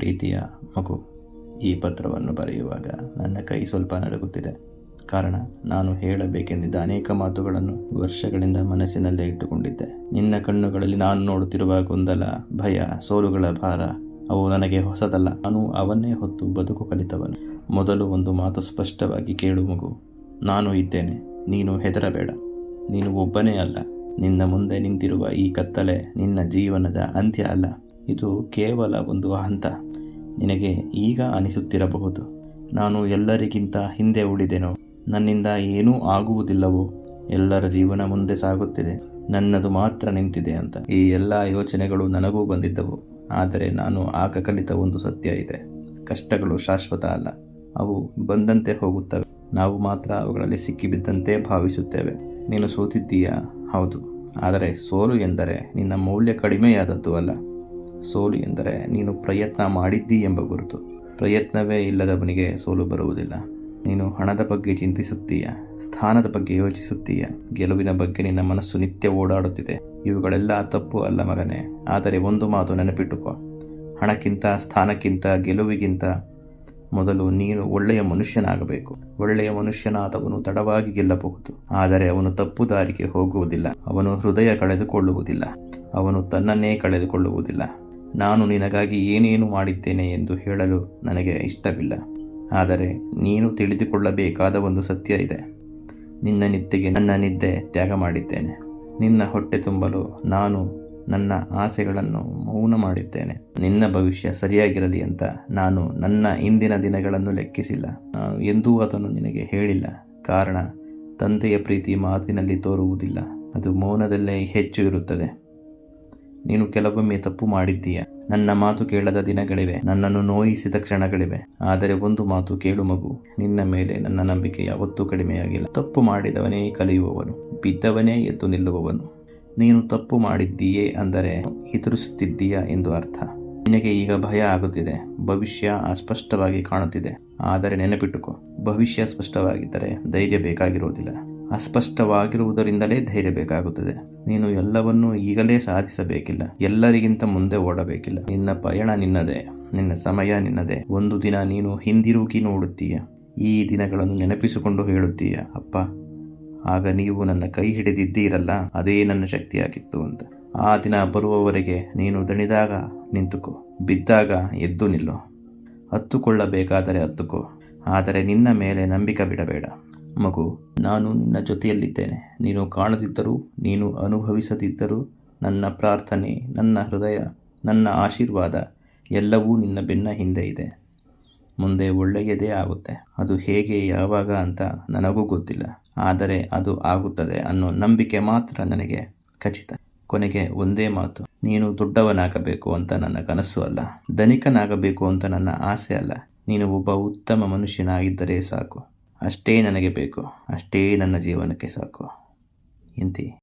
ಪ್ರೀತಿಯ ಮಗು ಈ ಪತ್ರವನ್ನು ಬರೆಯುವಾಗ ನನ್ನ ಕೈ ಸ್ವಲ್ಪ ನಡುಗುತ್ತಿದೆ. ಕಾರಣ, ನಾನು ಹೇಳಬೇಕೆಂದಿದ್ದ ಅನೇಕ ಮಾತುಗಳನ್ನು ವರ್ಷಗಳಿಂದ ಮನಸ್ಸಿನಲ್ಲೇ ಇಟ್ಟುಕೊಂಡಿದ್ದೆ. ನಿನ್ನ ಕಣ್ಣುಗಳಲ್ಲಿ ನಾನು ನೋಡುತ್ತಿರುವ ಗೊಂದಲ, ಭಯ, ಸೋಲುಗಳ ಭಾರ, ಅವು ನನಗೆ ಹೊಸದಲ್ಲ. ನಾನು ಅವನ್ನೇ ಹೊತ್ತು ಬದುಕು ಕಲಿತವನು. ಮೊದಲು ಒಂದು ಮಾತು ಸ್ಪಷ್ಟವಾಗಿ ಕೇಳು ಮಗು. ನಾನು ಇದ್ದೇನೆ, ನೀನು ಹೆದರಬೇಡ. ನೀನು ಒಬ್ಬನೇ ಅಲ್ಲ. ನಿನ್ನ ಮುಂದೆ ನಿಂತಿರುವ ಈ ಕತ್ತಲೆ ನಿನ್ನ ಜೀವನದ ಅಂತ್ಯ ಅಲ್ಲ. ಇದು ಕೇವಲ ಒಂದು ಹಂತ. ನಿನಗೆ ಈಗ ಅನಿಸುತ್ತಿರಬಹುದು. ನಾನು ಎಲ್ಲರಿಗಿಂತ ಹಿಂದೆ ಉಳಿದೆನೋ. ನನ್ನಿಂದ ಏನೂ ಆಗುವುದಿಲ್ಲವೋ? ಎಲ್ಲರ ಜೀವನ ಮುಂದೆ ಸಾಗುತ್ತಿದೆ. ನನ್ನದು ಮಾತ್ರ ನಿಂತಿದೆ ಅಂತ. ಈ ಎಲ್ಲ ಯೋಚನೆಗಳು ನನಗೂ ಬಂದಿದ್ದವು. ಆದರೆ ನಾನು ಆಗ ಕಲಿತ ಒಂದು ಸತ್ಯ ಇದೆ. ಕಷ್ಟಗಳು ಶಾಶ್ವತ ಅಲ್ಲ. ಅವು ಬಂದಂತೆ ಹೋಗುತ್ತವೆ. ನಾವು ಮಾತ್ರ ಅವುಗಳಲ್ಲಿ ಸಿಕ್ಕಿಬಿದ್ದಂತೆ ಭಾವಿಸುತ್ತೇವೆ. ನೀನು ಸೋತಿದ್ದೀಯಾ? ಹೌದು. ಆದರೆ ಸೋಲು ಎಂದರೆ ನಿನ್ನ ಮೌಲ್ಯ ಕಡಿಮೆಯಾದದ್ದು ಅಲ್ಲ. ಸೋಲು ಎಂದರೆ ನೀನು ಪ್ರಯತ್ನ ಮಾಡಿದ್ದಿ ಎಂಬ ಗುರುತು. ಪ್ರಯತ್ನವೇ ಇಲ್ಲದವನಿಗೆ ಸೋಲು ಬರುವುದಿಲ್ಲ. ನೀನು ಹಣದ ಬಗ್ಗೆ ಚಿಂತಿಸುತ್ತೀಯ, ಸ್ಥಾನದ ಬಗ್ಗೆ ಯೋಚಿಸುತ್ತೀಯ, ಗೆಲುವಿನ ಬಗ್ಗೆ ನಿನ್ನ ಮನಸ್ಸು ನಿತ್ಯ ಓಡಾಡುತ್ತಿದೆ. ಇವುಗಳೆಲ್ಲ ತಪ್ಪು ಅಲ್ಲ ಮಗನೇ, ಆದರೆ ಒಂದು ಮಾತು ನೆನಪಿಟ್ಟುಕೋ. ಹಣಕ್ಕಿಂತ, ಸ್ಥಾನಕ್ಕಿಂತ, ಗೆಲುವಿಗಿಂತ ಮೊದಲು ನೀನು ಒಳ್ಳೆಯ ಮನುಷ್ಯನಾಗಬೇಕು. ಒಳ್ಳೆಯ ಮನುಷ್ಯನಾದವನು ತಡವಾಗಿ ಗೆಲ್ಲಬಹುದು, ಆದರೆ ಅವನು ತಪ್ಪು ದಾರಿಗೆ ಹೋಗುವುದಿಲ್ಲ. ಅವನು ಹೃದಯ ಕಳೆದುಕೊಳ್ಳುವುದಿಲ್ಲ, ಅವನು ತನ್ನನ್ನೇ ಕಳೆದುಕೊಳ್ಳುವುದಿಲ್ಲ. ನಾನು ನಿನಗಾಗಿ ಏನೇನು ಮಾಡಿದ್ದೇನೆ ಎಂದು ಹೇಳಲು ನನಗೆ ಇಷ್ಟವಿಲ್ಲ. ಆದರೆ ನೀನು ತಿಳಿದುಕೊಳ್ಳಬೇಕಾದ ಒಂದು ಸತ್ಯ ಇದೆ. ನಿನ್ನ ನಿದ್ದೆಗೆ ನನ್ನ ನಿದ್ದೆ ತ್ಯಾಗ ಮಾಡಿದ್ದೇನೆ. ನಿನ್ನ ಹೊಟ್ಟೆ ತುಂಬಲು ನಾನು ನನ್ನ ಆಸೆಗಳನ್ನು ಮೌನ ಮಾಡಿದ್ದೇನೆ. ನಿನ್ನ ಭವಿಷ್ಯ ಸರಿಯಾಗಿರಲಿ ಅಂತ ನಾನು ನನ್ನ ಇಂದಿನ ದಿನಗಳನ್ನು ಲೆಕ್ಕಿಸಿಲ್ಲ. ಎಂದೂ ಅದನ್ನು ನಿನಗೆ ಹೇಳಿಲ್ಲ. ಕಾರಣ, ತಂದೆಯ ಪ್ರೀತಿ ಮಾತಿನಲ್ಲಿ ತೋರುವುದಿಲ್ಲ. ಅದು ಮೌನದಲ್ಲೇ ಹೆಚ್ಚು ಇರುತ್ತದೆ. ನೀನು ಕೆಲವೊಮ್ಮೆ ತಪ್ಪು ಮಾಡಿದ್ದೀಯ? ನನ್ನ ಮಾತು ಕೇಳದ ದಿನಗಳಿವೆ, ನನ್ನನ್ನು ನೋಯಿಸಿದ ಕ್ಷಣಗಳಿವೆ. ಆದರೆ ಒಂದು ಮಾತು ಕೇಳು ಮಗು, ನಿನ್ನ ಮೇಲೆ ನನ್ನ ನಂಬಿಕೆ ಯಾವತ್ತೂ ಕಡಿಮೆಯಾಗಿಲ್ಲ. ತಪ್ಪು ಮಾಡಿದವನೇ ಕಲಿಯುವವನು, ಬಿದ್ದವನೇ ಎದ್ದು ನಿಲ್ಲುವವನು. ನೀನು ತಪ್ಪು ಮಾಡಿದ್ದೀಯೇ ಅಂದರೆ ಎದುರಿಸುತ್ತಿದ್ದೀಯಾ ಎಂದು ಅರ್ಥ. ನಿನಗೆ ಈಗ ಭಯ ಆಗುತ್ತಿದೆ, ಭವಿಷ್ಯ ಅಸ್ಪಷ್ಟವಾಗಿ ಕಾಣುತ್ತಿದೆ. ಆದರೆ ನೆನಪಿಟ್ಟುಕೋ, ಭವಿಷ್ಯ ಸ್ಪಷ್ಟವಾಗಿದ್ದರೆ ಧೈರ್ಯ ಬೇಕಾಗಿರುವುದಿಲ್ಲ. ಅಸ್ಪಷ್ಟವಾಗಿರುವುದರಿಂದಲೇ ಧೈರ್ಯ ಬೇಕಾಗುತ್ತದೆ. ನೀನು ಎಲ್ಲವನ್ನೂ ಈಗಲೇ ಸಾಧಿಸಬೇಕಿಲ್ಲ. ಎಲ್ಲರಿಗಿಂತ ಮುಂದೆ ಓಡಬೇಕಿಲ್ಲ. ನಿನ್ನ ಪಯಣ ನಿನ್ನದೇ, ನಿನ್ನ ಸಮಯ ನಿನ್ನದೇ. ಒಂದು ದಿನ ನೀನು ಹಿಂದಿರುಗಿ ನೋಡುತ್ತೀಯ. ಈ ದಿನಗಳನ್ನು ನೆನಪಿಸಿಕೊಂಡು ಹೇಳುತ್ತೀಯ, ಅಪ್ಪ, ಆಗ ನೀವು ನನ್ನ ಕೈ ಹಿಡಿದಿದ್ದೀರಲ್ಲ, ಅದೇ ನನ್ನ ಶಕ್ತಿಯಾಗಿತ್ತು ಅಂತ. ಆ ದಿನ ಬರುವವರೆಗೆ ನೀನು ದಣಿದಾಗ ನಿಂತುಕೋ. ಬಿದ್ದಾಗ ಎದ್ದು ನಿಲ್ಲು. ಹತ್ತುಕೊಳ್ಳಬೇಕಾದರೆ ಹತ್ತುಕೋ ಆದರೆ ನಿನ್ನ ಮೇಲೆ ನಂಬಿಕೆ ಬಿಡಬೇಡ. ಮಗು, ನಾನು ನಿನ್ನ ಜೊತೆಯಲ್ಲಿದ್ದೇನೆ. ನೀನು ಕಾಣದಿದ್ದರೂ, ನೀನು ಅನುಭವಿಸದಿದ್ದರೂ ನನ್ನ ಪ್ರಾರ್ಥನೆ, ನನ್ನ ಹೃದಯ, ನನ್ನ ಆಶೀರ್ವಾದ ಎಲ್ಲವೂ ನಿನ್ನ ಬೆನ್ನ ಹಿಂದೆ ಇದೆ. ಮುಂದೆ ಒಳ್ಳೆಯದೇ ಆಗುತ್ತೆ. ಅದು ಹೇಗೆ, ಯಾವಾಗ ಅಂತ ನನಗೂ ಗೊತ್ತಿಲ್ಲ. ಆದರೆ ಅದು ಆಗುತ್ತದೆ ಅನ್ನೋ ನಂಬಿಕೆ ಮಾತ್ರ ನನಗೆ ಖಚಿತ. ಕೊನೆಗೆ ಒಂದೇ ಮಾತು. ನೀನು ದೊಡ್ಡವನಾಗಬೇಕು ಅಂತ ನನ್ನ ಕನಸು ಅಲ್ಲ. ಧನಿಕನಾಗಬೇಕು ಅಂತ ನನ್ನ ಆಸೆ ಅಲ್ಲ. ನೀನು ಒಬ್ಬ ಉತ್ತಮ ಮನುಷ್ಯನಾಗಿದ್ದರೆ ಸಾಕು. ಅಷ್ಟೇ ನನಗೆ ಬೇಕು. ಅಷ್ಟೇ ನನ್ನ ಜೀವನಕ್ಕೆ ಸಾಕು. ಇಂತಿ